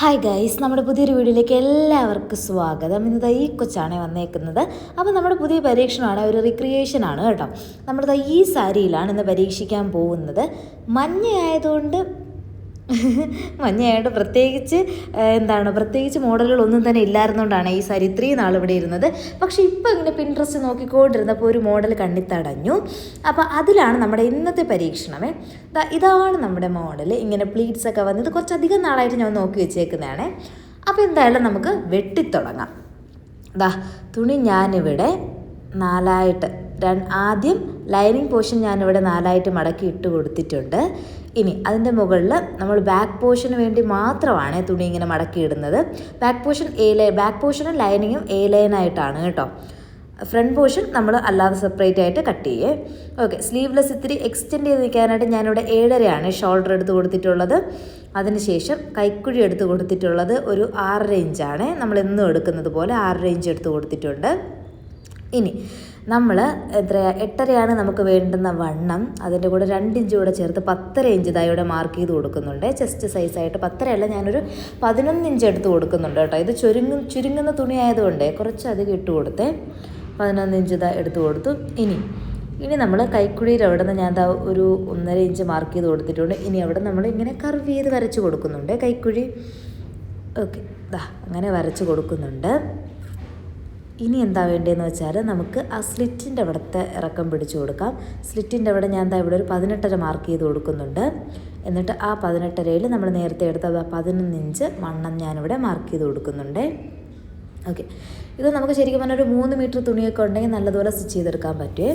Hi guys നമ്മുടെ പുതിയൊരു വീഡിയോയിലേക്ക് എല്ലാവർക്കും സ്വാഗതം. ഇന്ന് ഈ കൊച്ചാണ് വന്നേക്കുന്നത്. അപ്പോൾ നമ്മുടെ പുതിയ പരീക്ഷണമാണ് ഒരു റിക്രിയേഷൻ ആണ് കേട്ടോ. നമ്മുടെ ഈ സാരിയിലാണ് ഇന്ന് പരീക്ഷിക്കാൻ പോകുന്നത്. മഞ്ഞയായതുകൊണ്ട് മഞ്ഞയായിട്ട് പ്രത്യേകിച്ച് എന്താണ് പ്രത്യേകിച്ച് മോഡലുകളൊന്നും തന്നെ ഇല്ലായിരുന്നുകൊണ്ടാണ് ഈ സാരി ഇത്രയും നാൾ ഇവിടെ ഇരുന്നത്. പക്ഷേ ഇപ്പോൾ ഇങ്ങനെ പിൻട്രസ്റ്റ് നോക്കിക്കൊണ്ടിരുന്നപ്പോൾ ഒരു മോഡൽ കണ്ണിത്തടഞ്ഞു. അപ്പോൾ അതിലാണ് നമ്മുടെ ഇന്നത്തെ പരീക്ഷണമേ. ഇതാണ് നമ്മുടെ മോഡൽ ഇങ്ങനെ പ്ലീറ്റ്സ് ഒക്കെ വന്നത് കുറച്ചധികം നാളായിട്ട് ഞാൻ നോക്കി വെച്ചേക്കുന്നതാണ്. അപ്പോൾ എന്തായാലും നമുക്ക് വെട്ടിത്തുടങ്ങാം. ദാ തുണി ഞാനിവിടെ നാലായിട്ട് ആദ്യം ലൈനിങ് പോർഷൻ ഞാനിവിടെ നാലായിട്ട് മടക്കി ഇട്ട് കൊടുത്തിട്ടുണ്ട്. ഇനി അതിന്റെ മുകളിൽ നമ്മൾ ബാക്ക് പോർഷന് വേണ്ടി മാത്രമാണ് തുണി ഇങ്ങനെ മടക്കിയിടുന്നത്. ബാക്ക് പോർഷൻ എ ലൈ ബാക്ക് പോർഷനും ലൈനിങ്ങും എ ലൈനായിട്ടാണ് കേട്ടോ. ഫ്രണ്ട് പോർഷൻ നമ്മൾ അല്ലാതെ സെപ്പറേറ്റ് ആയിട്ട് കട്ട് ചെയ്യേ. ഓക്കെ സ്ലീവ്ലെസ് ഇത്തിരി എക്സ്റ്റെൻഡ് ചെയ്ത് നിൽക്കാനായിട്ട് ഞാനിവിടെ ഏഴരയാണ് ഷോൾഡർ എടുത്ത് കൊടുത്തിട്ടുള്ളത്. അതിനുശേഷം കൈക്കുഴി എടുത്ത് കൊടുത്തിട്ടുള്ളത് ഒരു ആറ് റേഞ്ചാണ് നമ്മൾ എന്നും എടുക്കുന്നത് പോലെ ആറ് റേഞ്ച് എടുത്ത് കൊടുത്തിട്ടുണ്ട്. ഇനി നമ്മൾ എത്ര എട്ടരയാണ് നമുക്ക് വേണ്ടുന്ന വണ്ണം. അതിന്റെ കൂടെ രണ്ട് ഇഞ്ച് കൂടെ ചേർത്ത് പത്തര ഇഞ്ച് ഇതായി ഇവിടെ മാർക്ക് ചെയ്ത് കൊടുക്കുന്നുണ്ട്. ചെസ്റ്റ് സൈസായിട്ട് പത്തരയല്ല ഞാനൊരു പതിനൊന്ന് ഇഞ്ച് എടുത്ത് കൊടുക്കുന്നുണ്ട് കേട്ടോ. ഇത് ചുരുങ്ങും ചുരുങ്ങുന്ന തുണി ആയതുകൊണ്ട് കുറച്ചധികം ഇട്ട് കൊടുത്തേ. പതിനൊന്ന് ഇഞ്ച് ഇതാ എടുത്ത് കൊടുത്തു. ഇനി ഇനി നമ്മൾ കൈക്കുഴിയിൽ അവിടെ നിന്ന് ഞാൻ ഒരു ഒന്നര ഇഞ്ച് മാർക്ക് ചെയ്ത് കൊടുത്തിട്ടുണ്ട്. ഇനി അവിടെ നമ്മൾ ഇങ്ങനെ കർവ് ചെയ്ത് വരച്ച് കൊടുക്കുന്നുണ്ട് കൈക്കുഴി. ഓക്കെ ദാ അങ്ങനെ വരച്ച് കൊടുക്കുന്നുണ്ട്. ഇനി എന്താ വേണ്ടതെന്ന് വെച്ചാൽ നമുക്ക് ആ സ്ലിറ്റിന്റെ അവിടുത്തെ ഇറക്കം പിടിച്ചു കൊടുക്കാം. സ്ലിറ്റിന്റെ അവിടെ ഞാൻ എന്താ ഇവിടെ ഒരു പതിനെട്ടര മാർക്ക് ചെയ്ത് കൊടുക്കുന്നുണ്ട്. എന്നിട്ട് ആ പതിനെട്ടരയിൽ നമ്മൾ നേരത്തെ എടുത്ത പതിനൊന്ന് ഇഞ്ച് വണ്ണം ഞാനിവിടെ മാർക്ക് ചെയ്ത് കൊടുക്കുന്നുണ്ട്. ഓക്കെ ഇത് നമുക്ക് ശരിക്കും പറഞ്ഞാൽ ഒരു മൂന്ന് മീറ്റർ തുണിയൊക്കെ ഉണ്ടെങ്കിൽ നല്ലതുപോലെ സ്റ്റിച്ച് ചെയ്തെടുക്കാൻ പറ്റുമേ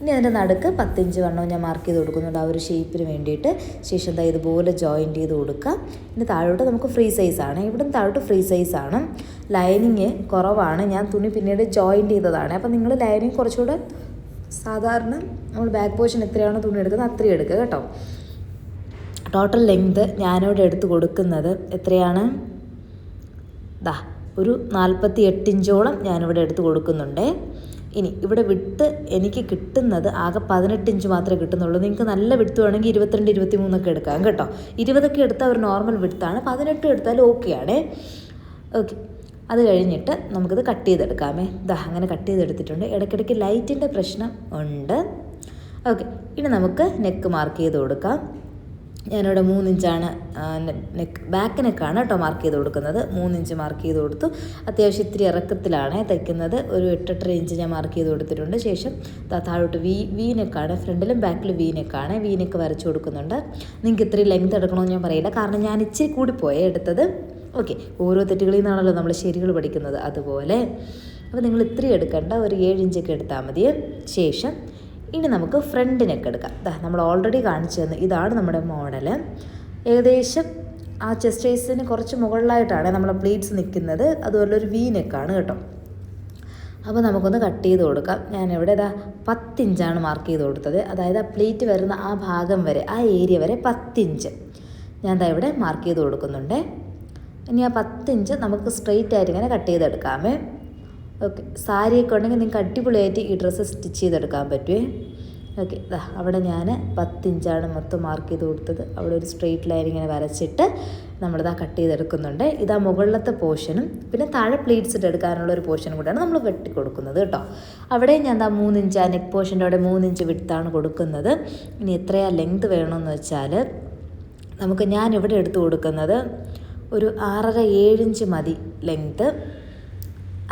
ഇനി അതിന്റെ നടുക്ക് പത്തിഞ്ച് വണ്ണവും ഞാൻ മാർക്ക് ചെയ്ത് കൊടുക്കുന്നുണ്ട്. ആ ഒരു ഷേപ്പിന് വേണ്ടിയിട്ട്. ശേഷം എന്താ ഇതുപോലെ ജോയിന്റ് ചെയ്ത് കൊടുക്കാം. ഇനി താഴോട്ട് നമുക്ക് ഫ്രീ സൈസാണ് ഇവിടെ താഴോട്ട് ഫ്രീ സൈസാണ് ലൈനിങ് കുറവാണ്. ഞാൻ തുണി പിന്നീട് ജോയിന്റ് ചെയ്തതാണ്. അപ്പോൾ നിങ്ങൾ ലൈനിങ് കുറച്ചുകൂടെ സാധാരണ നമ്മൾ ബാക്ക് പോർഷൻ എത്രയാണ് തുണി എടുക്കുന്നത് അത്രയും എടുക്കുക കേട്ടോ. ടോട്ടൽ ലെങ്ത് ഞാനിവിടെ എടുത്ത് കൊടുക്കുന്നത് എത്രയാണ്? ദാ ഒരു നാൽപ്പത്തി എട്ടിഞ്ചോളം ഞാനിവിടെ എടുത്ത് കൊടുക്കുന്നുണ്ട്. ഇനി ഇവിടെ വിട്ട് എനിക്ക് കിട്ടുന്നത് ആകെ പതിനെട്ട് ഇഞ്ച് മാത്രമേ കിട്ടുന്നുള്ളൂ. നിങ്ങൾക്ക് നല്ല വിടുത്ത് വേണമെങ്കിൽ ഇരുപത്തിരണ്ട് ഇരുപത്തി മൂന്നൊക്കെ എടുക്കാം കേട്ടോ. ഇരുപതൊക്കെ എടുത്താൽ ഒരു നോർമൽ വിടുത്താണ്. പതിനെട്ട് എടുത്താൽ ഓക്കെയാണ് ഓക്കെ അത് കഴിഞ്ഞിട്ട് നമുക്കിത് കട്ട് ചെയ്തെടുക്കാമേ. ഇതാ അങ്ങനെ കട്ട് ചെയ്തെടുത്തിട്ടുണ്ട്. ഇടയ്ക്കിടയ്ക്ക് ലൈറ്റിന്റെ പ്രശ്നം ഉണ്ട്. ഓക്കെ ഇനി നമുക്ക് നെക്ക് മാർക്ക് ചെയ്ത് കൊടുക്കാം. ഞാനിവിടെ മൂന്നിഞ്ചാണ് നെക്ക് ബാക്ക് നെക്കാണ് കേട്ടോ മാർക്ക് ചെയ്ത് കൊടുക്കുന്നത്. മൂന്നിഞ്ച് മാർക്ക് ചെയ്ത് കൊടുത്തു. അത്യാവശ്യം ഇത്തിരി ഇറക്കത്തിലാണ് തയ്ക്കുന്നത്. ഒരു എട്ടെട്ടര ഇഞ്ച് ഞാൻ മാർക്ക് ചെയ്ത് കൊടുത്തിട്ടുണ്ട്. ശേഷം താഴോട്ട് വി വി നെക്കാണ് ഫ്രണ്ടിലും ബാക്കിലും വി നെക്കാണ് വി നെക്ക് വരച്ച് കൊടുക്കുന്നുണ്ട്. നിങ്ങൾക്ക് ഇത്രയും ലെങ്ത് എടുക്കണമെന്ന് ഞാൻ പറയില്ല. കാരണം ഞാൻ ഇച്ചിരി കൂടിപ്പോയേ എടുത്തത്. ഓക്കെ ഓരോ തെറ്റുകളിൽ നിന്നാണല്ലോ നമ്മൾ ശരികൾ പഠിക്കുന്നത്. അതുപോലെ. അപ്പോൾ നിങ്ങൾ ഇത്രയും എടുക്കേണ്ട. ഒരു ഏഴ് ഇഞ്ചൊക്കെ എടുത്താൽ മതി ശേഷം ഇനി നമുക്ക് ഫ്രണ്ട് നെക്ക് എടുക്കാം. ദാ നമ്മൾ ഓൾറെഡി കാണിച്ചു തന്നു. ഇതാണ് നമ്മുടെ മോഡൽ ഏകദേശം ആ ചെസ്റ്റ് കുറച്ച് മുകളിലായിട്ടാണ് നമ്മളെ പ്ലീറ്റ്സ് നിൽക്കുന്നത്. അതുപോലെ ഒരു വി നെക്കാണ് കേട്ടോ. അപ്പോൾ നമുക്കൊന്ന് കട്ട് ചെയ്ത് കൊടുക്കാം. ഞാനിവിടെ ഇതാ പത്തിഞ്ചാണ് മാർക്ക് ചെയ്ത് കൊടുത്തത്. അതായത് ആ പ്ലീറ്റ് വരുന്ന ആ ഭാഗം വരെ ആ ഏരിയ വരെ പത്തിഞ്ച്. ഞാൻ ദാ ഇവിടെ മാർക്ക് ചെയ്ത് കൊടുക്കുന്നുണ്ട്. ഇനി ആ പത്തിഞ്ച് നമുക്ക് സ്ട്രെയിറ്റ് ആയിട്ട് ഇങ്ങനെ കട്ട് ചെയ്തെടുക്കാമേ. ഓക്കെ. സാരിയൊക്കെ ഉണ്ടെങ്കിൽ നിങ്ങൾക്ക് അടിപൊളിയായിട്ട് ഈ ഡ്രസ്സ് സ്റ്റിച്ച് ചെയ്തെടുക്കാൻ പറ്റുമേ ഓക്കെ. അവിടെ ഞാൻ പത്തിഞ്ചാണ് മൊത്തം മാർക്ക് ചെയ്ത് കൊടുത്തത്. അവിടെ ഒരു സ്ട്രെയിറ്റ് ലൈൻ ഇങ്ങനെ വരച്ചിട്ട് നമ്മളിതാ കട്ട് ചെയ്തെടുക്കുന്നുണ്ട്. ഇതാ മുകളിലത്തെ പോർഷനും പിന്നെ താഴെ പ്ലേറ്റ്സ് എടുക്കാനുള്ള ഒരു പോർഷനും കൂടെയാണ് നമ്മൾ വെട്ടി കൊടുക്കുന്നത് കേട്ടോ. അവിടെ ഞാൻ ദാ മൂന്നിഞ്ച് ആ നെക്ക് പോർഷന്റെ അവിടെ മൂന്നിഞ്ച് വിട്ടാണ് കൊടുക്കുന്നത്. ഇനി എത്രയാ ലെങ്ത് വേണമെന്ന് വെച്ചാൽ നമുക്ക് ഞാൻ ഇവിടെ എടുത്തു കൊടുക്കുന്നത് ഒരു ആറര ഏഴിഞ്ച് മതി ലെങ്ത്ത്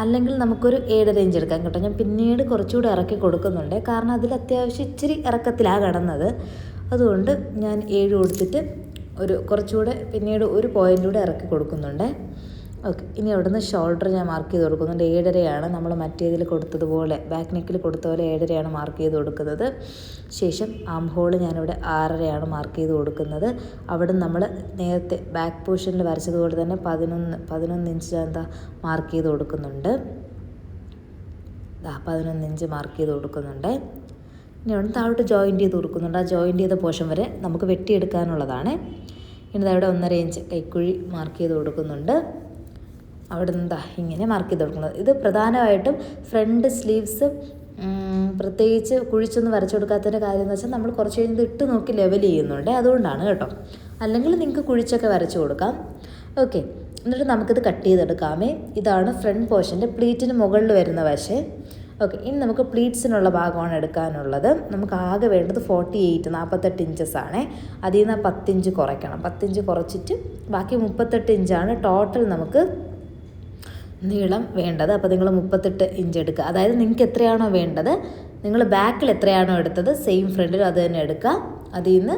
അല്ലെങ്കിൽ നമുക്കൊരു ഏഴ് റേഞ്ച് എടുക്കാം കേട്ടോ. ഞാൻ പിന്നീട് കുറച്ചുകൂടി ഇറക്കി കൊടുക്കുന്നുണ്ട്. കാരണം അതിൽ അത്യാവശ്യം ഇച്ചിരി ഇറക്കത്തിലാണ് കിടന്നത്. അതുകൊണ്ട് ഞാൻ ഏഴ് കൊടുത്തിട്ട് ഒരു കുറച്ചുകൂടെ പിന്നീട് ഒരു പോയിന്റ് കൂടെ ഇറക്കി കൊടുക്കുന്നുണ്ട്. ഓക്കെ ഇനി അവിടുന്ന് ഷോൾഡർ ഞാൻ മാർക്ക് ചെയ്ത് കൊടുക്കുന്നുണ്ട് ഏഴരയാണ്. നമ്മൾ മറ്റേതിൽ കൊടുത്തതുപോലെ ബാക്ക് നെക്കിൽ കൊടുത്ത പോലെ ഏഴരയാണ് മാർക്ക് ചെയ്ത് കൊടുക്കുന്നത്. ശേഷം ആം ഹോൾ ഞാനിവിടെ ആറരയാണ് മാർക്ക് ചെയ്ത് കൊടുക്കുന്നത്. അവിടെ നമ്മൾ നേരത്തെ ബാക്ക് പോർഷനിൽ വരച്ചതുപോലെ തന്നെ പതിനൊന്ന് പതിനൊന്ന് ഇഞ്ച് എന്താ മാർക്ക് ചെയ്ത് കൊടുക്കുന്നുണ്ട്. പതിനൊന്ന് ഇഞ്ച് മാർക്ക് ചെയ്ത് കൊടുക്കുന്നുണ്ട്. ഇനി അവിടെ താഴോട്ട് ജോയിന്റ് ചെയ്ത് കൊടുക്കുന്നുണ്ട്. ആ ജോയിന്റ് ചെയ്ത പോർഷൻ വരെ നമുക്ക് വെട്ടിയെടുക്കാനുള്ളതാണ്. ഇനി അവിടെ ഒന്നര ഇഞ്ച് കൈക്കുഴി മാർക്ക് ചെയ്ത് കൊടുക്കുന്നുണ്ട്. അവിടെ നിന്ന് ഇങ്ങനെ മാർക്ക് ചെയ്ത് കൊടുക്കുന്നത്. ഇത് പ്രധാനമായിട്ടും ഫ്രണ്ട് സ്ലീവ്സ് പ്രത്യേകിച്ച് കുഴിച്ചൊന്നും വരച്ചു കൊടുക്കാത്തതിന്റെ കാര്യം എന്ന് വെച്ചാൽ നമ്മൾ കുറച്ച് കഴിഞ്ഞ് ഇട്ട് നോക്കി ലെവൽ ചെയ്യുന്നുണ്ട്. അതുകൊണ്ടാണ് കേട്ടോ. അല്ലെങ്കിൽ നിങ്ങൾക്ക് കുഴിച്ചൊക്കെ വരച്ചു കൊടുക്കാം. ഓക്കെ എന്നിട്ട് നമുക്കിത് കട്ട് ചെയ്തെടുക്കാമേ. ഇതാണ് ഫ്രണ്ട് പോർഷന്റെ പ്ലീറ്റിന് മുകളിൽ വരുന്ന വശം. ഓക്കെ ഇനി നമുക്ക് പ്ലീറ്റ്സിനുള്ള ഭാഗമാണ് എടുക്കാനുള്ളത്. നമുക്ക് ആകെ വേണ്ടത് ഫോർട്ടി എയ്റ്റ് നാൽപ്പത്തെട്ട് ഇഞ്ചസ് ആണ്. അതിൽ നിന്ന് പത്തിഞ്ച് കുറയ്ക്കണം. പത്തിഞ്ച് കുറച്ചിട്ട് ബാക്കി മുപ്പത്തെട്ട് ഇഞ്ചാണ് ടോട്ടൽ നമുക്ക് നീളം വേണ്ടത്. അപ്പോൾ നിങ്ങൾ മുപ്പത്തെട്ട് ഇഞ്ച് എടുക്കുക. അതായത് നിങ്ങൾക്ക് എത്രയാണോ വേണ്ടത് നിങ്ങൾ ബാക്കിൽ എത്രയാണോ എടുത്തത് സെയിം ഫ്രണ്ടിലും അത് തന്നെ എടുക്കുക. അതിൽ നിന്ന്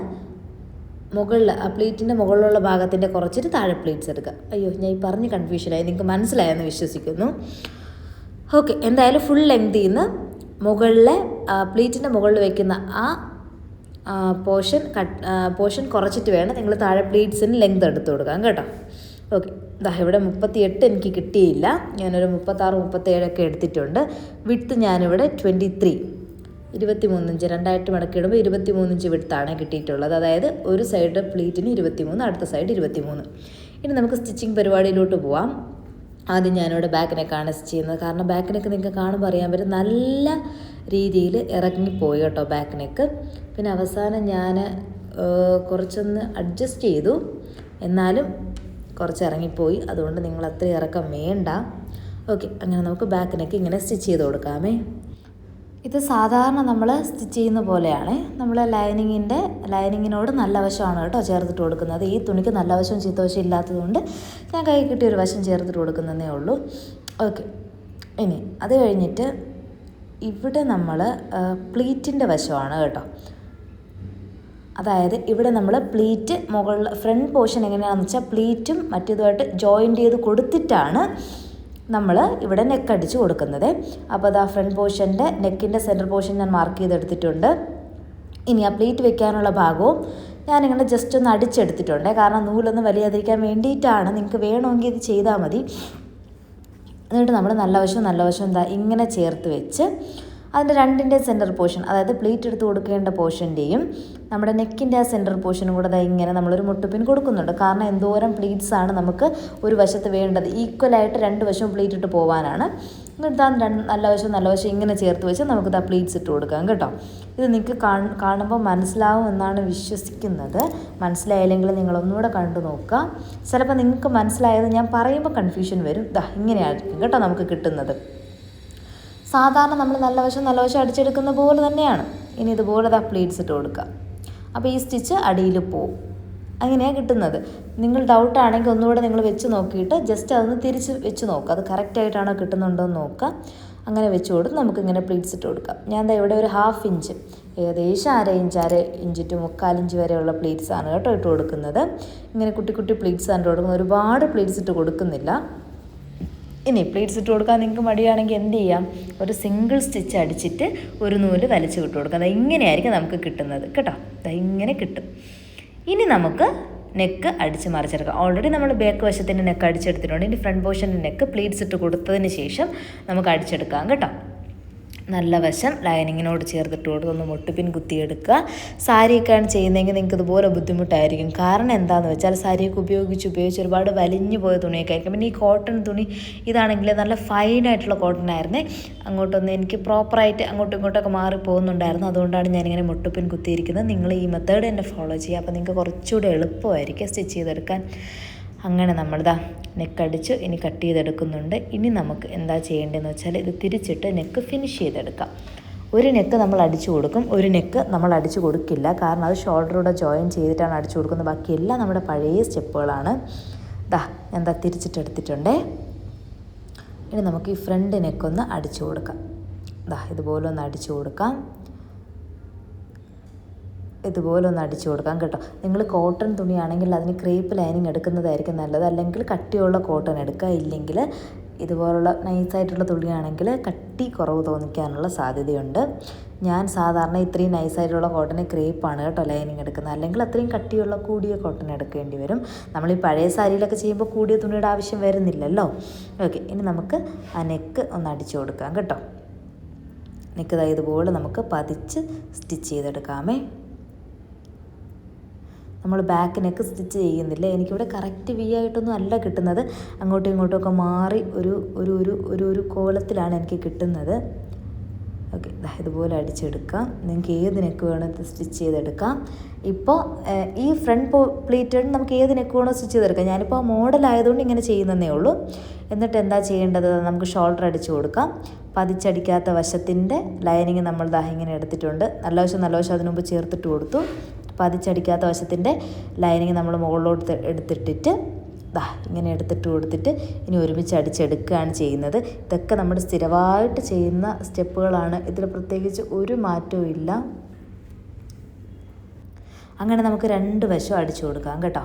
മുകളിൽ ആ പ്ലേറ്റിന്റെ മുകളിലുള്ള ഭാഗത്തിന്റെ കുറച്ചിട്ട് താഴെ പ്ലേറ്റ്സ് എടുക്കുക. അയ്യോ ഞാൻ ഈ പറഞ്ഞ് കൺഫ്യൂഷനായി നിങ്ങൾക്ക് മനസ്സിലായെന്ന് വിശ്വസിക്കുന്നു. ഓക്കെ എന്തായാലും ഫുൾ ലെങ്തിൽ നിന്ന് മുകളിലെ പ്ലേറ്റിന്റെ മുകളിൽ വയ്ക്കുന്ന ആ പോർഷൻ കട്ട് പോർഷൻ കുറച്ചിട്ട് വേണം നിങ്ങൾ താഴെ പ്ലേറ്റ്സിന് ലെങ്ത് എടുത്ത് കൊടുക്കാം കേട്ടോ. ഓക്കെ ഇതാ ഇവിടെ മുപ്പത്തിയെട്ട് എനിക്ക് കിട്ടിയില്ല. ഞാനൊരു മുപ്പത്താറ് മുപ്പത്തേഴൊക്കെ എടുത്തിട്ടുണ്ട്. വിട്ട് ഞാനിവിടെ ട്വന്റി ത്രീ ഇരുപത്തി മൂന്നിഞ്ച് രണ്ടായിട്ട് മടക്കിയിടുമ്പോൾ ഇരുപത്തി മൂന്നിഞ്ച് വിടുത്താണ് കിട്ടിയിട്ടുള്ളത്. അതായത് ഒരു സൈഡ് പ്ലീറ്റിന് ഇരുപത്തി മൂന്ന് അടുത്ത സൈഡ് ഇരുപത്തി മൂന്ന് ഇനി നമുക്ക് സ്റ്റിച്ചിങ് പരിപാടിയിലോട്ട് പോവാം. ആദ്യം ഞാനിവിടെ ബാക്ക് നെക്കാണ് സ്റ്റിച്ച് ചെയ്യുന്നത്. കാരണം ബാക്ക് നിങ്ങൾക്ക് കാണുമ്പോൾ അറിയാൻ പറ്റും നല്ല രീതിയിൽ ഇറങ്ങിപ്പോയി കേട്ടോ ബാക്ക് നെക്ക് പിന്നെ അവസാനം ഞാൻ കുറച്ചൊന്ന് അഡ്ജസ്റ്റ് ചെയ്തു. എന്നാലും കുറച്ച് ഇറങ്ങിപ്പോയി അതുകൊണ്ട് നിങ്ങൾ അത്ര ഇറക്കം വേണ്ട. ഓക്കെ അങ്ങനെ നമുക്ക് ബാക്ക് നെക്ക് ഇങ്ങനെ സ്റ്റിച്ച് ചെയ്ത് കൊടുക്കാമേ. ഇത് സാധാരണ നമ്മൾ സ്റ്റിച്ച് ചെയ്യുന്ന പോലെയാണ്. നമ്മൾ ലൈനിങ്ങിന്റെ ലൈനിങ്ങിനോട് നല്ല വശമാണ് കേട്ടോ ചേർത്തിട്ട് കൊടുക്കുന്നത്. ഈ തുണിക്ക് നല്ല വശവും ചീത്ത വശം ഇല്ലാത്തതുകൊണ്ട് ഞാൻ കൈ കിട്ടിയ ഒരു വശം ചേർത്തിട്ട് കൊടുക്കുന്നതേ ഉള്ളൂ. ഓക്കെ ഇനി അത് കഴിഞ്ഞിട്ട് ഇവിടെ നമ്മൾ പ്ലീറ്റിന്റെ വശമാണ് കേട്ടോ. അതായത് ഇവിടെ നമ്മൾ പ്ലീറ്റ് മുകളിൽ ഫ്രണ്ട് പോർഷൻ എങ്ങനെയാണെന്ന് വെച്ചാൽ പ്ലീറ്റും മറ്റേതുമായിട്ട് ജോയിന്റ് ചെയ്ത് കൊടുത്തിട്ടാണ് നമ്മൾ ഇവിടെ നെക്ക് അടിച്ച് കൊടുക്കുന്നത്. അപ്പോൾ അത് ആ ഫ്രണ്ട് പോർഷന്റെ നെക്കിന്റെ സെന്റർ പോർഷൻ ഞാൻ മാർക്ക് ചെയ്തെടുത്തിട്ടുണ്ട്. ഇനി ആ പ്ലീറ്റ് വെക്കാനുള്ള ഭാഗവും ഞാനിങ്ങനെ ജസ്റ്റ് ഒന്ന് അടിച്ചെടുത്തിട്ടുണ്ട്. കാരണം നൂലൊന്നും വലിയാതിരിക്കാൻ വേണ്ടിയിട്ടാണ്. നിങ്ങൾക്ക് വേണമെങ്കിൽ ഇത് ചെയ്താൽ മതി. എന്നിട്ട് നമ്മൾ നല്ല വശവും നല്ല വശവും എന്താ ഇങ്ങനെ ചേർത്ത് വെച്ച് അതിന്റെ രണ്ടിന്റെ സെന്റർ പോർഷൻ അതായത് പ്ലേറ്റ് എടുത്ത് കൊടുക്കേണ്ട പോർഷന്റെയും നമ്മുടെ നെക്കിന്റെ ആ സെന്റർ പോർഷനും കൂടെ ഇങ്ങനെ നമ്മളൊരു മുട്ടുപിൻ കൊടുക്കുന്നുണ്ട്. കാരണം എന്തോരം പ്ലീറ്റ്സ് ആണ് നമുക്ക് ഒരു വശത്ത് വേണ്ടത്. ഈക്വലായിട്ട് രണ്ട് വശവും പ്ലീറ്റ് ഇട്ട് പോകാനാണ് എന്നിട്ട് രണ്ട് നല്ല വശം നല്ല വശം ഇങ്ങനെ ചേർത്ത് വെച്ച് നമുക്ക് ആ പ്ലീറ്റ്സ് ഇട്ട് കൊടുക്കാം കേട്ടോ. ഇത് നിങ്ങൾക്ക് കാണുമ്പോൾ മനസ്സിലാവും എന്നാണ് വിശ്വസിക്കുന്നത്. മനസ്സിലായില്ലെങ്കിൽ നിങ്ങളൊന്നുകൂടെ കണ്ടു നോക്കുക. ചിലപ്പോൾ നിങ്ങൾക്ക് മനസ്സിലായത് ഞാൻ പറയുമ്പോൾ കൺഫ്യൂഷൻ വരും. ഇതാ ഇങ്ങനെയായിരിക്കും കേട്ടോ നമുക്ക് കിട്ടുന്നത്. സാധാരണ നമ്മൾ നല്ല വശം നല്ല വശം അടിച്ചെടുക്കുന്ന പോലെ തന്നെയാണ്. ഇനി ഇതുപോലെ ദാ പ്ലീറ്റ്സ് ഇട്ട് കൊടുക്കുക. അപ്പോൾ ഈ സ്റ്റിച്ച് അടിയിൽ പോവും. അങ്ങനെയാണ് കിട്ടുന്നത്. നിങ്ങൾ ഡൗട്ടാണെങ്കിൽ ഒന്നുകൂടെ നിങ്ങൾ വെച്ച് നോക്കിയിട്ട് ജസ്റ്റ് അതൊന്ന് തിരിച്ച് വെച്ച് നോക്കുക. അത് കറക്റ്റായിട്ടാണോ കിട്ടുന്നുണ്ടോ എന്ന് നോക്കുക. അങ്ങനെ വെച്ച് കൊടുത്ത് നമുക്കിങ്ങനെ പ്ലീറ്റ്സ് ഇട്ട് കൊടുക്കാം. ഞാൻ ഇവിടെ ഒരു ഹാഫ് ഇഞ്ച് ഏകദേശം അര ഇഞ്ച് അര ഇഞ്ച് ടു മുക്കാലിഞ്ച് വരെയുള്ള പ്ലീറ്റ്സ് ആണ് കേട്ടോ ഇട്ട് കൊടുക്കുന്നത്. ഇങ്ങനെ കുട്ടി കുട്ടി പ്ലീറ്റ്സ് ആണ് കൊടുക്കുന്നത്. ഒരുപാട് പ്ലീറ്റ്സ് ഇട്ട് കൊടുക്കുന്നില്ല. ഇനി പ്ലീറ്റ്സ് ഇട്ട് കൊടുക്കാൻ നിങ്ങൾക്ക് മടിയാണെങ്കിൽ എന്ത് ചെയ്യാം? ഒരു സിംഗിൾ സ്റ്റിച്ച് അടിച്ചിട്ട് ഒരു നൂൽ വലിച്ചു വിട്ട് കൊടുക്കാം. ഇങ്ങനെയായിരിക്കും നമുക്ക് കിട്ടുന്നത് കേട്ടോ. ഇങ്ങനെ കിട്ടും. ഇനി നമുക്ക് നെക്ക് അടിച്ച് മറിച്ചെടുക്കാം. ഓൾറെഡി നമ്മൾ ബാക്ക് വശത്തിന്റെ നെക്ക് അടിച്ചെടുത്തിട്ടുണ്ട്. ഇനി ഫ്രണ്ട് പോർഷന്റെ നെക്ക് പ്ലീറ്റ്സ് ഇട്ട് കൊടുത്തതിന് ശേഷം നമുക്ക് അടിച്ചെടുക്കാം കേട്ടോ. നല്ല വശം ലൈനിങ്ങിനോട് ചേർത്തിട്ട് കൊടുത്ത് ഒന്ന് മുട്ടുപിൻ കുത്തിയെടുക്കുക. സാരിയൊക്കെയാണ് ചെയ്യുന്നതെങ്കിൽ നിങ്ങൾക്ക് ഇതുപോലെ ബുദ്ധിമുട്ടായിരിക്കും. കാരണം എന്താണെന്ന് വെച്ചാൽ സാരിയൊക്കെ ഉപയോഗിച്ച് ഉപയോഗിച്ച് ഒരുപാട് വലിഞ്ഞു പോയ തുണിയൊക്കെ ആയിരിക്കും. പിന്നെ ഈ കോട്ടൺ തുണി ഇതാണെങ്കിൽ നല്ല ഫൈനായിട്ടുള്ള കോട്ടൺ ആയിരുന്നേ. അങ്ങോട്ടൊന്ന് എനിക്ക് പ്രോപ്പറായിട്ട് അങ്ങോട്ടും ഇങ്ങോട്ടൊക്കെ മാറി പോകുന്നുണ്ടായിരുന്നു. അതുകൊണ്ടാണ് ഞാനിങ്ങനെ മുട്ടുപിൻ കുത്തിയിരിക്കുന്നത്. നിങ്ങൾ ഈ മെത്തേഡ് തന്നെ ഫോളോ ചെയ്യുക. അപ്പോൾ നിങ്ങൾക്ക് കുറച്ചുകൂടി എളുപ്പമായിരിക്കും സ്റ്റിച്ച് ചെയ്തെടുക്കാൻ. അങ്ങനെ നമ്മളിതാ നെക്കടിച്ച് ഇനി കട്ട് ചെയ്തെടുക്കുന്നുണ്ട്. ഇനി നമുക്ക് എന്താ ചെയ്യേണ്ടതെന്ന് വെച്ചാൽ ഇത് തിരിച്ചിട്ട് നെക്ക് ഫിനിഷ് ചെയ്തെടുക്കാം. ഒരു നെക്ക് നമ്മൾ അടിച്ചു കൊടുക്കും. ഒരു നെക്ക് നമ്മൾ അടിച്ചു കൊടുക്കില്ല. കാരണം അത് ഷോൾഡറൂടെ ജോയിൻ ചെയ്തിട്ടാണ് അടിച്ചു കൊടുക്കുന്നത്. ബാക്കിയെല്ലാം നമ്മുടെ പഴയ സ്റ്റെപ്പുകളാണ്. ദാ എന്താ തിരിച്ചിട്ടെടുത്തിട്ടുണ്ടേ ഇനി നമുക്ക് ഈ ഫ്രണ്ട് നെക്കൊന്ന് അടിച്ചു കൊടുക്കാം. ദാ ഇതുപോലെ ഒന്ന് അടിച്ചു കൊടുക്കാം. ഇതുപോലെ ഒന്ന് അടിച്ചു കൊടുക്കാം കേട്ടോ. നിങ്ങൾ കോട്ടൺ തുണിയാണെങ്കിൽ അതിന് ക്രേപ്പ് ലൈനിങ് എടുക്കുന്നതായിരിക്കും നല്ലത്. അല്ലെങ്കിൽ കട്ടിയുള്ള കോട്ടൺ എടുക്കുക. ഇല്ലെങ്കിൽ ഇതുപോലുള്ള നൈസായിട്ടുള്ള തുണിയാണെങ്കിൽ കട്ടി കുറവ് തോന്നിക്കാനുള്ള സാധ്യതയുണ്ട്. ഞാൻ സാധാരണ ഇത്രയും നൈസായിട്ടുള്ള കോട്ടന് ക്രേപ്പാണ് കേട്ടോ ലൈനിങ് എടുക്കുന്നത്. അല്ലെങ്കിൽ അത്രയും കട്ടിയുള്ള കൂടിയ കോട്ടൺ എടുക്കേണ്ടി വരും. നമ്മൾ ഈ പഴയ സാരിയിലൊക്കെ ചെയ്യുമ്പോൾ കൂടിയ തുണിയുടെ ആവശ്യം വരുന്നില്ലല്ലോ. ഓക്കെ ഇനി നമുക്ക് ആ നെക്ക് ഒന്ന് അടിച്ചു കൊടുക്കാം കേട്ടോ. നെക്ക് ഇതുപോലെ നമുക്ക് പതിച്ച് സ്റ്റിച്ച് ചെയ്തെടുക്കാമേ. നമ്മൾ ബാക്ക് നെക്ക് സ്റ്റിച്ച് ചെയ്യുന്നില്ല? എനിക്കിവിടെ കറക്റ്റ് വി ആയിട്ടൊന്നും അല്ല കിട്ടുന്നത്. അങ്ങോട്ടും ഇങ്ങോട്ടും ഒക്കെ മാറി ഒരു ഒരു ഒരു ഒരു ഒരു കോലത്തിലാണ് എനിക്ക് കിട്ടുന്നത്. ഓക്കെ ഇതുപോലെ അടിച്ചെടുക്കാം. നിങ്ങൾക്ക് ഏത് നെക്ക് വേണോ സ്റ്റിച്ച് ചെയ്തെടുക്കാം. ഇപ്പോൾ ഈ ഫ്രണ്ട് പ്ലീറ്റഡ് നമുക്ക് ഏത് നെക്ക് വേണോ സ്റ്റിച്ച് ചെയ്തെടുക്കാം. ഞാനിപ്പോൾ മോഡൽ ആയതുകൊണ്ട് ഇങ്ങനെ ചെയ്യുന്നതേ ഉള്ളൂ. എന്നിട്ട് എന്താ ചെയ്യേണ്ടത്? നമുക്ക് ഷോൾഡർ അടിച്ചു കൊടുക്കാം. പതിച്ചടിക്കാത്ത വശത്തിന്റെ ലൈനിങ് നമ്മൾ ദാ ഇങ്ങനെ എടുത്തിട്ടുണ്ട്. നല്ല വശം നല്ല വശം അതിനുമുമ്പ് ചേർത്തിട്ട് കൊടുത്തു. പതിച്ചടിക്കാത്ത വശത്തിന്റെ ലൈനിങ് നമ്മൾ മുകളിലോട്ട് എടുത്തിട്ടിട്ട് ദാ ഇങ്ങനെ എടുത്തിട്ട് കൊടുത്തിട്ട് ഇനി ഒരുമിച്ച് അടിച്ചെടുക്കുകയാണ് ചെയ്യുന്നത്. ഇതൊക്കെ നമ്മൾ സ്ഥിരമായിട്ട് ചെയ്യുന്ന സ്റ്റെപ്പുകളാണ്. ഇതിൽ പ്രത്യേകിച്ച് ഒരു മാറ്റവും ഇല്ല. അങ്ങനെ നമുക്ക് രണ്ട് വശം അടിച്ചു കൊടുക്കാം കേട്ടോ.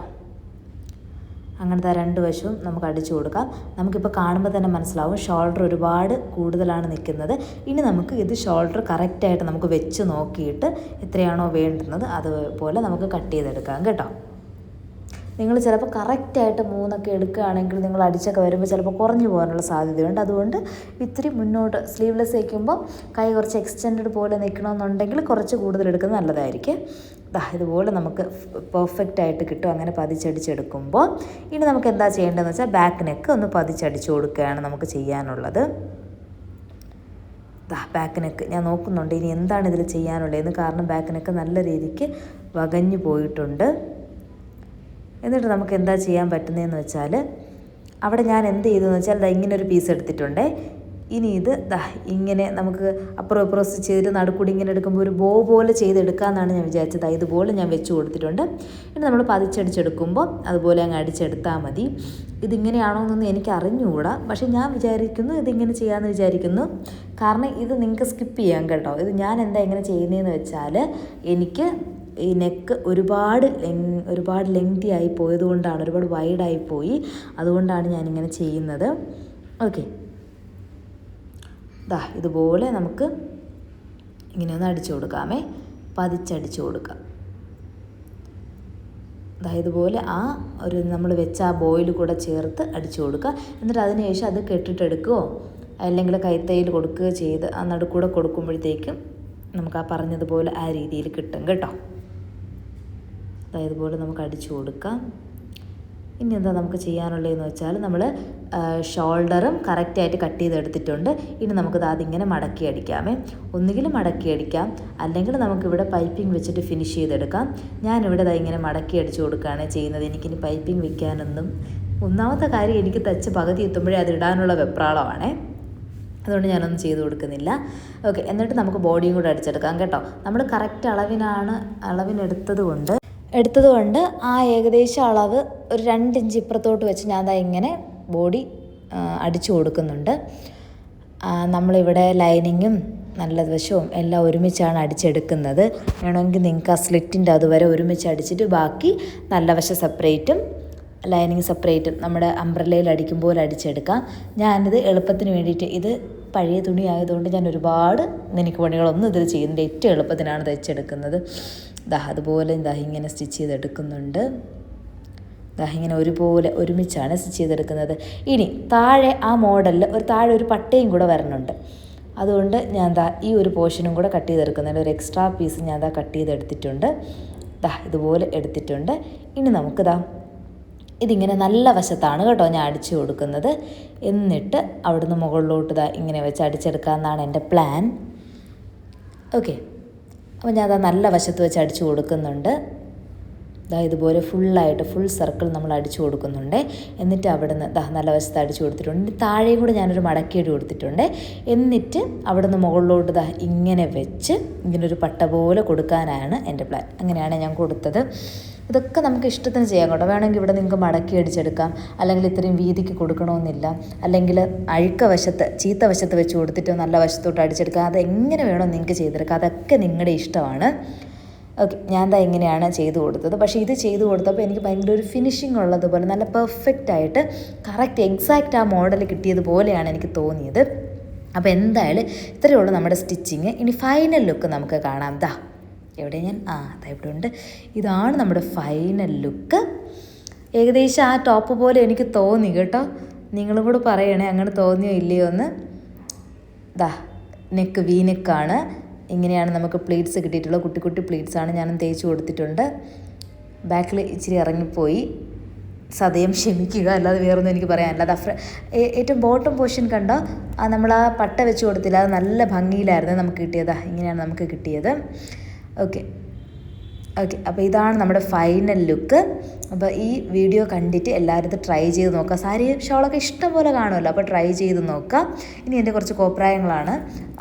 അങ്ങനത്തെ രണ്ട് വശവും നമുക്ക് അടിച്ചു കൊടുക്കാം. നമുക്കിപ്പോൾ കാണുമ്പോൾ തന്നെ മനസ്സിലാവും. ഷോൾഡർ ഒരുപാട് കൂടുതലാണ് നിൽക്കുന്നത്. ഇനി നമുക്ക് ഇത് ഷോൾഡർ കറക്റ്റായിട്ട് നമുക്ക് വെച്ച് നോക്കിയിട്ട് എത്രയാണോ വേണ്ടുന്നത് അതുപോലെ നമുക്ക് കട്ട് ചെയ്തെടുക്കാം കേട്ടോ. നിങ്ങൾ ചിലപ്പോൾ കറക്റ്റായിട്ട് മൂന്നൊക്കെ എടുക്കുകയാണെങ്കിൽ നിങ്ങൾ അടിച്ചൊക്കെ വരുമ്പോൾ ചിലപ്പോൾ കുറഞ്ഞു പോകാനുള്ള സാധ്യതയുണ്ട്. അതുകൊണ്ട് ഇത്തിരി മുന്നോട്ട് സ്ലീവ്ലെസ് വയ്ക്കുമ്പോൾ കൈ കുറച്ച് എക്സ്റ്റെൻഡ് പോലെ നിൽക്കണമെന്നുണ്ടെങ്കിൽ കുറച്ച് കൂടുതൽ എടുക്കുന്നത് നല്ലതായിരിക്കും. ഇതുപോലെ നമുക്ക് പെർഫെക്റ്റ് ആയിട്ട് കിട്ടും. അങ്ങനെ പതിച്ചടിച്ചെടുക്കുമ്പോൾ ഇനി നമുക്ക് എന്താ ചെയ്യേണ്ടതെന്ന് വെച്ചാൽ ബാക്ക് നെക്ക് ഒന്ന് പതിച്ചടിച്ചു കൊടുക്കുകയാണ് നമുക്ക് ചെയ്യാനുള്ളത്. ദാ ബാക്ക് നെക്ക് ഞാൻ നോക്കുന്നുണ്ട്. ഇനി എന്താണ് ഇതിൽ ചെയ്യാനുള്ളതെന്ന് കാരണം ബാക്ക് നെക്ക് നല്ല രീതിക്ക് വകഞ്ഞു പോയിട്ടുണ്ട്. എന്നിട്ട് നമുക്ക് എന്താ ചെയ്യാൻ പറ്റുന്നതെന്ന് വെച്ചാൽ അവിടെ ഞാൻ എന്ത് ചെയ്തെന്ന് വെച്ചാൽ ദാ ഇങ്ങനെ ഒരു പീസ് എടുത്തിട്ടുണ്ട്. ഇനി ഇത് ദാ ഇങ്ങനെ നമുക്ക് അപ്പുറം അപ്പുറം ചെയ്തിട്ട് നടുക്കൂടി ഇങ്ങനെ എടുക്കുമ്പോൾ ഒരു ബോ പോലെ ചെയ്തെടുക്കാമെന്നാണ് ഞാൻ വിചാരിച്ചത്. ഇതുപോലെ ഞാൻ വെച്ച് കൊടുത്തിട്ടുണ്ട്. ഇനി നമ്മൾ പതിച്ചടിച്ചെടുക്കുമ്പോൾ അതുപോലെ അങ്ങ് അടിച്ചെടുത്താൽ മതി. ഇതിങ്ങനെയാണോ എന്നൊന്നും എനിക്ക് അറിഞ്ഞുകൂടാ. പക്ഷേ ഞാൻ വിചാരിക്കുന്നു ഇതിങ്ങനെ ചെയ്യാമെന്ന് വിചാരിക്കുന്നു. കാരണം ഇത് നിങ്ങൾക്ക് സ്കിപ്പ് ചെയ്യാം കേട്ടോ. ഇത് ഞാൻ എന്താ ഇങ്ങനെ ചെയ്യുന്നതെന്ന് വെച്ചാൽ എനിക്ക് ഈ നെക്ക് ഒരുപാട് ലെങ് ഒരുപാട് ലെങ്തി ആയി പോയതുകൊണ്ടാണ് ഒരുപാട് വൈഡായി പോയി. അതുകൊണ്ടാണ് ഞാനിങ്ങനെ ചെയ്യുന്നത്. ഓക്കെ ദാ ഇതുപോലെ നമുക്ക് ഇങ്ങനെ ഒന്ന് അടിച്ചു കൊടുക്കാമേ. പതിച്ചടിച്ചു കൊടുക്കാം. ഇതുപോലെ ആ ഒരു നമ്മൾ വെച്ച ആ ബോയിൽ കൂടെ ചേർത്ത് അടിച്ചു കൊടുക്കുക എന്നിട്ട് അതിന് ശേഷം അത് കെട്ടിട്ടെടുക്കുകയോ അല്ലെങ്കിൽ കൈത്തയിൽ കൊടുക്കുകയോ ചെയ്ത് ആ നടുക്കൂടെ കൊടുക്കുമ്പോഴത്തേക്കും നമുക്ക് ആ പറഞ്ഞതുപോലെ ആ രീതിയിൽ കിട്ടും കേട്ടോ. ഇതുപോലെ നമുക്ക് അടിച്ചു കൊടുക്കാം. ഇനി എന്താ നമുക്ക് ചെയ്യാനുള്ളതെന്ന് വെച്ചാൽ നമ്മൾ ഷോൾഡറും കറക്റ്റായിട്ട് കട്ട് ചെയ്തെടുത്തിട്ടുണ്ട്. ഇനി നമുക്കത് അതിങ്ങനെ മടക്കി അടിക്കാമേ. ഒന്നുകിൽ മടക്കി അടിക്കാം. അല്ലെങ്കിൽ നമുക്കിവിടെ പൈപ്പിംഗ് വെച്ചിട്ട് ഫിനിഷ് ചെയ്തെടുക്കാം. ഞാനിവിടെ അത് ഇങ്ങനെ മടക്കി അടിച്ചു കൊടുക്കുകയാണ് ചെയ്യുന്നത്. എനിക്കിനി പൈപ്പിംഗ് വെക്കാനൊന്നും ഒന്നാമത്തെ കാര്യം എനിക്ക് തച്ച് പകുതി എത്തുമ്പോഴേ അത് ഇടാനുള്ള വെപ്രാളമാണേ. അതുകൊണ്ട് ഞാനൊന്നും ചെയ്തു കൊടുക്കുന്നില്ല. ഓക്കെ എന്നിട്ട് നമുക്ക് ബോഡിയും കൂടെ അടിച്ചെടുക്കാം കേട്ടോ. നമ്മൾ കറക്റ്റ് അളവിനാണ് അളവിനെടുത്തത് കൊണ്ട് എടുത്തതുകൊണ്ട് ആ ഏകദേശം അളവ് ഒരു രണ്ട് ഇഞ്ച് ഇപ്പുറത്തോട്ട് വെച്ച് ഞാൻ അതാ ഇങ്ങനെ ബോഡി അടിച്ചു കൊടുക്കുന്നുണ്ട്. നമ്മളിവിടെ ലൈനിങ്ങും നല്ല വശവും എല്ലാം ഒരുമിച്ചാണ് അടിച്ചെടുക്കുന്നത്. വേണമെങ്കിൽ നിങ്ങൾക്ക് ആ സ്ലിറ്റിന്റെ അതുവരെ ഒരുമിച്ച് അടിച്ചിട്ട് ബാക്കി നല്ല വശം സെപ്പറേറ്റും ലൈനിങ് സെപ്പറേറ്റും നമ്മുടെ അംബ്രല്ലയിൽ അടിക്കുമ്പോൾ അടിച്ചെടുക്കാം. ഞാനിത് എളുപ്പത്തിന് വേണ്ടിയിട്ട് ഇത് പഴയ തുണി ആയതുകൊണ്ട് ഞാൻ ഒരുപാട് എനിക്ക് പണികളൊന്നും ഇതിൽ ചെയ്യുന്നുണ്ട് ഏറ്റവും എളുപ്പത്തിനാണ് തയ്ച്ചെടുക്കുന്നത് ദാ അതുപോലെ ദാ ഇങ്ങനെ സ്റ്റിച്ച് ചെയ്തെടുക്കുന്നുണ്ട്. ദാ ഇങ്ങനെ ഒരുപോലെ ഒരുമിച്ചാണ് സ്റ്റിച്ച് ചെയ്തെടുക്കുന്നത്. ഇനി താഴെ ആ മോഡലിൽ ഒരു താഴെ ഒരു പട്ടയും കൂടെ വരണുണ്ട്. അതുകൊണ്ട് ഞാൻ ദാ ഈ ഒരു പോർഷനും കൂടെ കട്ട് ചെയ്തെടുക്കുന്നുണ്ട്. ഒരു എക്സ്ട്രാ പീസ് ഞാൻ ദാ കട്ട് ചെയ്തെടുത്തിട്ടുണ്ട്. ദാ ഇതുപോലെ എടുത്തിട്ടുണ്ട്. ഇനി നമുക്ക് ദാ ഇതിങ്ങനെ നല്ല വശത്താണ് കേട്ടോ ഞാൻ അടിച്ചു കൊടുക്കുന്നത്. എന്നിട്ട് അവിടുന്ന് മുകളിലോട്ട് ദാ ഇങ്ങനെ വെച്ച് അടിച്ചെടുക്കാമെന്നാണ് എന്റെ പ്ലാൻ. ഓക്കെ. അപ്പോൾ ഞാൻ അത് നല്ല വശത്ത് വെച്ച് അടിച്ചു കൊടുക്കുന്നുണ്ട്. ദാ ഇതുപോലെ ഫുള്ളായിട്ട് ഫുൾ സർക്കിൾ നമ്മൾ അടിച്ചു കൊടുക്കുന്നുണ്ട്. എന്നിട്ട് അവിടുന്ന് ദാ നല്ല വശത്ത് അടിച്ചു കൊടുത്തിട്ടുണ്ട്. താഴെയും കൂടെ ഞാനൊരു മടക്കിയടി കൊടുത്തിട്ടുണ്ട്. എന്നിട്ട് അവിടുന്ന് മുകളിലോട്ട് ദാ ഇങ്ങനെ വെച്ച് ഇങ്ങനൊരു പട്ട പോലെ കൊടുക്കാനാണ് എന്റെ പ്ലാൻ അങ്ങനെയാണ് ഞാൻ കൊടുത്തത്. ഇതൊക്കെ നമുക്ക് ഇഷ്ടത്തിന് ചെയ്യാം കേട്ടോ. വേണമെങ്കിൽ ഇവിടെ നിങ്ങൾക്ക് മടക്കി അടിച്ചെടുക്കാം. അല്ലെങ്കിൽ ഇത്രയും വീതിക്ക് കൊടുക്കണമെന്നില്ല. അല്ലെങ്കിൽ അഴുക്ക വശത്ത് ചീത്ത വശത്ത് വെച്ച് കൊടുത്തിട്ട് നല്ല വശത്തോട്ട് അടിച്ചെടുക്കാം. അതെങ്ങനെ വേണോ നിങ്ങൾക്ക് ചെയ്തെടുക്കാം. അതൊക്കെ നിങ്ങളുടെ ഇഷ്ടമാണ്. ഓക്കെ ഞാൻ എന്താ ഇങ്ങനെയാണ് ചെയ്തു കൊടുത്തത്. പക്ഷേ ഇത് ചെയ്തു കൊടുത്തപ്പോൾ എനിക്ക് ഭയങ്കര ഒരു ഫിനിഷിംഗ് ഉള്ളതുപോലെ നല്ല പെർഫെക്റ്റ് ആയിട്ട് കറക്റ്റ് എക്സാക്റ്റ് ആ മോഡൽ കിട്ടിയതുപോലെയാണ് എനിക്ക് തോന്നിയത്. അപ്പോൾ എന്തായാലും ഇത്രയേ ഉള്ളൂ നമ്മുടെ സ്റ്റിച്ചിങ് ഇനി ഫൈനൽ ലുക്ക് നമുക്ക് കാണാം. ദാ. എവിടെ ഞാൻ? ആ അതാ ഇവിടെ ഉണ്ട്. ഇതാണ് നമ്മുടെ ഫൈനൽ ലുക്ക് ഏകദേശം ആ ടോപ്പ് പോലെ എനിക്ക് തോന്നി കേട്ടോ. നിങ്ങളും കൂടെ പറയണേ അങ്ങനെ തോന്നിയോ ഇല്ലയോ എന്ന്. ദാ നെക്ക് വി നെക്കാണ് ഇങ്ങനെയാണ് നമുക്ക് പ്ലേറ്റ്സ് കിട്ടിയിട്ടുള്ളത്. കുട്ടി കുട്ടി പ്ലേറ്റ്സാണ് ഞാനും തേച്ച് കൊടുത്തിട്ടുണ്ട്. ബാക്കിൽ ഇച്ചിരി ഇറങ്ങിപ്പോയി. സതയം ക്ഷമിക്കുക. അല്ലാതെ വേറൊന്നും എനിക്ക് പറയാനില്ല. അത് അഫ്ര ഏറ്റവും ബോട്ടം പോർഷൻ കണ്ടോ? ആ നമ്മൾ ആ പട്ട വെച്ച് കൊടുത്തില്ല. അത് നല്ല ഭംഗിയിലായിരുന്നു നമുക്ക് കിട്ടിയത്. ഇങ്ങനെയാണ് നമുക്ക് കിട്ടിയത്. ഓക്കെ ഓക്കെ അപ്പോൾ ഇതാണ് നമ്മുടെ ഫൈനൽ ലുക്ക് അപ്പോൾ ഈ വീഡിയോ കണ്ടിട്ട് എല്ലാവരും ട്രൈ ചെയ്ത് നോക്കുക. സാരി ഷോളൊക്കെ ഇഷ്ടം പോലെ കാണുമല്ലോ അപ്പോൾ ട്രൈ ചെയ്ത് നോക്കുക. ഇനി എന്റെ കുറച്ച് കോപ്രായങ്ങളാണ്.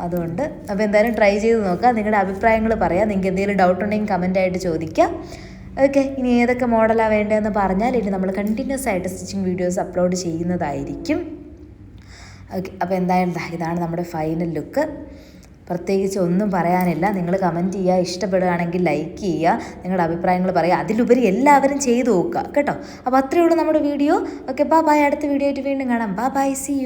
അതുകൊണ്ട് അപ്പോൾ എന്തായാലും ട്രൈ ചെയ്ത് നോക്കുക. നിങ്ങളുടെ അഭിപ്രായങ്ങൾ പറയാം. നിങ്ങൾക്ക് എന്തെങ്കിലും ഡൗട്ട് ഉണ്ടെങ്കിൽ കമന്റ് ആയിട്ട് ചോദിക്കാം. ഓക്കെ ഇനി ഏതൊക്കെ മോഡലാണ് വേണ്ടതെന്ന് പറഞ്ഞാൽ ഇനി നമ്മൾ കണ്ടിന്യൂസ് ആയിട്ട് സ്റ്റിച്ചിങ് വീഡിയോസ് അപ്ലോഡ് ചെയ്യുന്നതായിരിക്കും. ഓക്കെ അപ്പോൾ എന്തായാലും ഇതാണ് നമ്മുടെ ഫൈനൽ ലുക്ക് പ്രത്യേകിച്ച് ഒന്നും പറയാനില്ല. നിങ്ങൾ കമന്റ് ചെയ്യുക ഇഷ്ടപ്പെടുകയാണെങ്കിൽ ലൈക്ക് ചെയ്യുക നിങ്ങളുടെ അഭിപ്രായങ്ങൾ പറയുക. അതിലുപരി എല്ലാവരും ചെയ്തു നോക്കുക. കേട്ടോ? അപ്പോൾ അത്രയേ ഉള്ളൂ നമ്മുടെ വീഡിയോ. ഓക്കെ ബാ ബായ് അടുത്ത വീഡിയോ ആയിട്ട് വീണ്ടും കാണാം. ബാ ബൈ സി യു